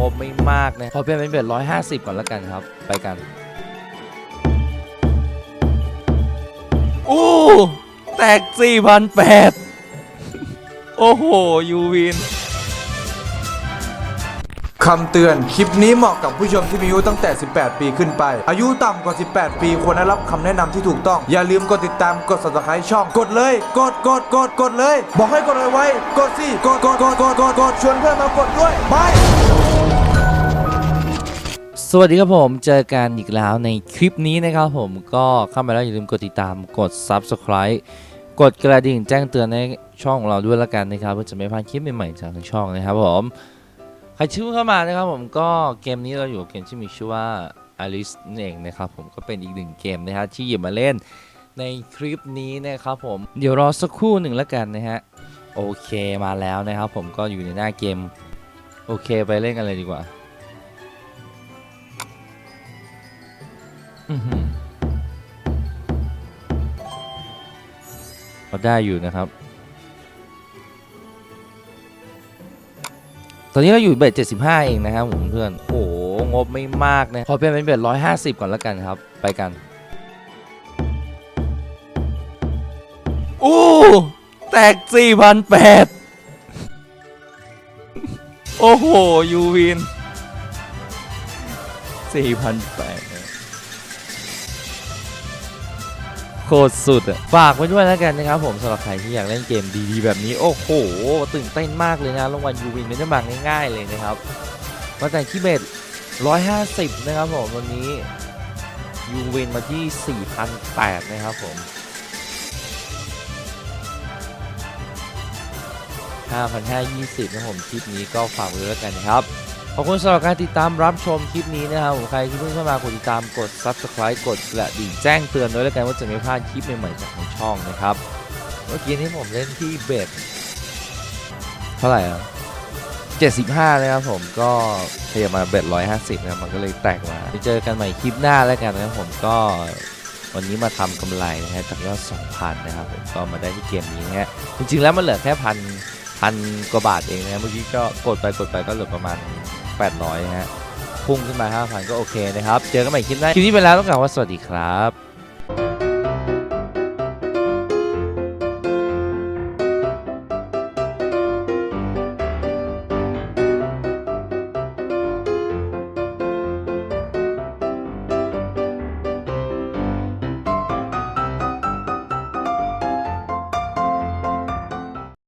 งบไม่มากนะขอเปลี่ยนเป็นเบ็ดร้อยห้าสิบก่อนแล้วกันครับ ไปกันอู้แตกสี่พันแปดโอ้โห ยูวิน คำเตือน คลิปนี้เหมาะกับผู้ชมที่มีอายุตั้งแต่ 18 ปีขึ้นไป อายุต่ำกว่า 18 ปีควรได้รับคำแนะนำที่ถูกต้อง อย่าลืมกดติดตาม กด subscribe ช่อง กดเลย กด กด กด กดเลย บอกให้กดเลยไว้ กดสิ กด กด กด กด กด กด ชวนเพื่อนมากดด้วย ไป สวัสดีครับผม เจอกันอีกแล้วในคลิปนี้นะครับผมก็เข้ามาแล้วอย่าลืมกดติดตาม กด Subscribe กดกระดิ่งแจ้งเตือนในช่องของเราด้วยละกันนะครับเพื่อจะไม่พลาดคลิปใหม่ๆจากทางช่องนะครับผม รชื่อเข้ามานะครับผมก็เกมนี้เราอยู่กับเกมที่มีชื่อว่า Alice นั่นเองนะครับผมก็เป็นอีกหนึ่งเกมนะครับที่หยิบมาเล่นในคลิปนี้นะครับผมเดี๋ยวรอสักครู่หนึ่งและกันนะฮะโอเคมาแล้วนะครับผมก็อยู่ในหน้าเกม โอเคไปเล่นกันเลยดีกว่าอื้อหือก็ได้อยู่นะครับ ตอนนี้เราอยู่เบ็ด75 เองนะครับผมเพื่อน โอ้โห งบไม่มากนะขอเป็นเป็นเบ็ด150 ก่อนแล้วกันครับ ไปกันอู้แตก 4,800 โอ้โห ยูวิน 4,800 คตรสุดฝากไว้ด้วยแล้วกันนะครับผมสำหรับใครที่อยากเล่นเกมดีๆแบบนี้ โอ้โห ตื่นเต้นมากเลยนะรางวัลยูวินไม่ได้มาง่ายๆเลยนะครับ มาแต่ที่เบส150 นะครับผม วันนี้ยูวินมาที่4,800นะครับผม 5,520 นะผม คลิปนี้ก็ฝากไว้แล้วกันนะครับ ขอบคุณสำหรับการติดตามรับชมคลิปนี้นะครับผมใครที่เพิ่งเข้ามากดติดตามกด subscribe กดกระดิ่งแจ้งเตือนด้วยแล้วกันว่าจะไม่พลาดคลิปใหม่ๆจากทางช่องนะครับ เมื่อกี้นี้ผมเล่นที่เบสเท่าไหร่อะ75นะครับผมก็ขยับมาเบส150นะครับมันก็เลยแตกมาไปเจอกันใหม่คลิปหน้าแล้วกันนะครับผมก็วันนี้มาทำกำไรนะฮะจากยอด2,000นะครับผมก็มาได้ที่เกมนี้นะฮะจริงๆแล้วมันเหลือแค่พันพันกว่าบาทเองนะฮะเมื่อกี้ก็กดไปกดไปก็เหลือประมาณ 800นะฮะพุ่งขึ้นมา5,000ก็โอเคนะครับ เจอกันใหม่คลิปหน้าคลิปนี้ไปแล้วต้องกล่าวว่าสวัสดีครับ